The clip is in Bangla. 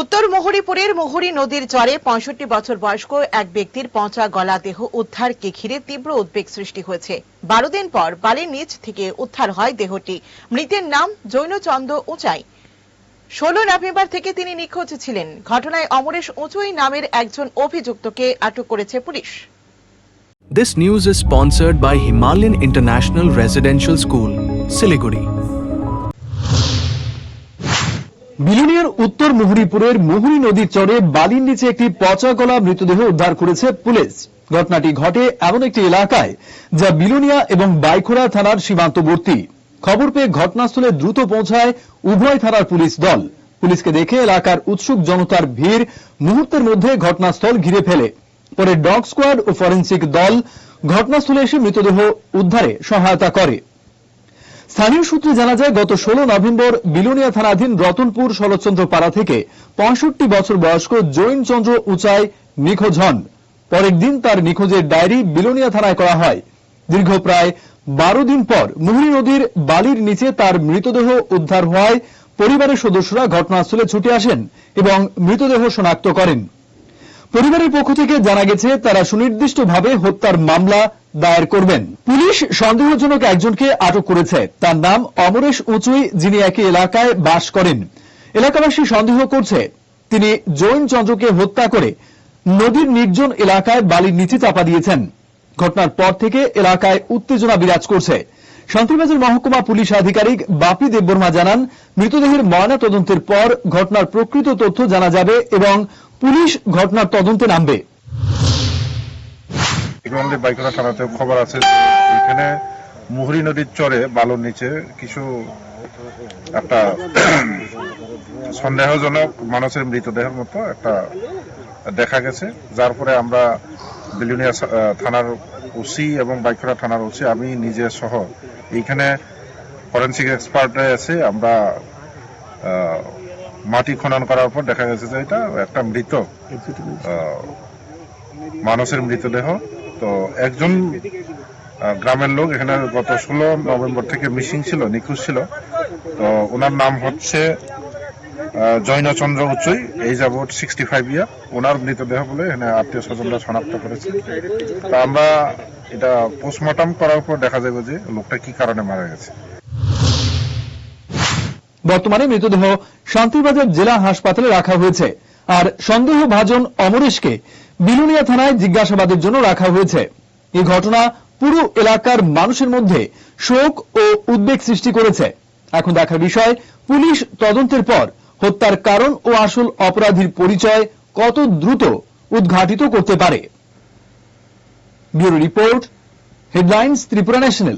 উত্তর মোহরীপুরের মোহরী নদীর চরে পঁয়ষট্টি বছর বয়স্ক এক ব্যক্তির পচা গলা দেহ উদ্ধারকে ঘিরে তীব্র উদ্বেগ সৃষ্টি হয়েছে। বারো দিন পর বালির নিচ থেকে উদ্ধার হয় দেহটি। মৃতের নাম জৈনচন্দ উঁচাই। ষোলো নভেম্বর থেকে তিনি নিখোঁজ ছিলেন। ঘটনায় অমরেশ উঁচুই নামের একজন অভিযুক্তকে আটক করেছে police. This news is sponsored by Himalayan International Residential School, Siliguri. বিলুনিয়ার উত্তর মুহুরীপুরের মুহুরী নদীর চরে বালির নিচে একটি পচা গলা মৃতদেহ উদ্ধার করেছে পুলিশ। ঘটনাটি ঘটে এমন একটি এলাকায় যা বিলুনিয়া এবং বাইখোড়া থানার সীমান্তবর্তী। খবর পেয়ে ঘটনাস্থলে দ্রুত পৌঁছায় উভয় থানার পুলিশ দল। পুলিশকে দেখে এলাকার উৎসুক জনতার ভিড় মুহূর্তের মধ্যে ঘটনাস্থল ঘিরে ফেলে। পরে ডগ স্কোয়াড ও ফরেন্সিক দল ঘটনাস্থলে এসে মৃতদেহ উদ্ধারে সহায়তা করে। স্থানীয় সূত্রে জানা যায়, গত ষোলো নভেম্বর বিলোনিয়া থানাধীন রতনপুর শরৎচন্দ্র পাড়া থেকে পঁয়ষট্টি বছর বয়স্ক জৈন চন্দ্র উঁচাই নিখোঁজ হন। পরের দিন তার নিখোঁজের ডায়েরি বিলোনিয়া থানায় করা হয়। দীর্ঘ প্রায় বারো দিন পর মুহুরী নদীর বালির নিচে তার মৃতদেহ উদ্ধার হওয়ায় পরিবারের সদস্যরা ঘটনাস্থলে ছুটে আসেন এবং মৃতদেহ শনাক্ত করেন। পরিবারের পক্ষ থেকে জানা গেছে, তারা সুনির্দিষ্টভাবে হত্যার মামলা দায়ের করবেন। পুলিশ সন্দেহজনক একজনকে আটক করেছে। তার নাম অমরেশ উঁচুই, যিনি একই এলাকায় বাস করেন। এলাকাবাসী সন্দেহ করছে, তিনি জৈন চন্দ্রকে হত্যা করে নদীর নির্জন এলাকায় বালির নিচে চাপা দিয়েছেন। ঘটনার পর থেকে এলাকায় উত্তেজনা বিরাজ করছে। শান্তিবাজার মহকুমা পুলিশ আধিকারিক বাপি দেববর্মা জানান, মৃতদেহের ময়না তদন্তের পর ঘটনার প্রকৃত তথ্য জানা যাবে এবং পুলিশ ঘটনার তদন্তে নামবে। ইতিমধ্যে বাইকরা থানাতে খবর আছে এখানে মুহুরী নদীর চরে বালুর নিচে কিছু একটা সন্দেহজনক মানুষের মৃতদেহের মতো একটা দেখা গেছে। যার পরে আমরা বিলুনিয়া থানার ওসি এবং বাইকরা থানার ওসি, আমি নিজে সহ এইখানে ফরেন্সিক এক্সপার্টে এসে আমরা মাটি খনন করার পর দেখা গেছে যে এটা একটা মৃত মানুষের মৃতদেহ। তো একজন গ্রামের লোক, এখানে গত ষোলো নভেম্বর থেকে মিসিং ছিল, নিখোঁজ ছিল। তো ওনার নাম হচ্ছে জৈনচন্দ্র উচ্চই এই যাবৎ সিক্সটি ফাইভ ইয়ার ওনার মৃতদেহ বলে এখানে আত্মীয় স্বজনরা শনাক্ত করেছে। তা আমরা এটা পোস্টমর্টম করার পর দেখা যাবে যে লোকটা কি কারণে মারা গেছে। বর্তমানে মৃতদেহ শান্তিবাজার জেলা হাসপাতালে রাখা হয়েছে। আর সন্দেহভাজন অমরেশকে বিলুনিয়া থানায় জিজ্ঞাসাবাদের জন্য রাখা হয়েছে। এই ঘটনা পুরো এলাকার মানুষের মধ্যে শোক ও উদ্বেগ সৃষ্টি করেছে। এখন দেখার বিষয়, পুলিশ তদন্তের পর হত্যার কারণ ও আসল অপরাধীর পরিচয় কত দ্রুত উদ্ঘাটিত করতে পারে। Bureau report, headlines, Tripura national.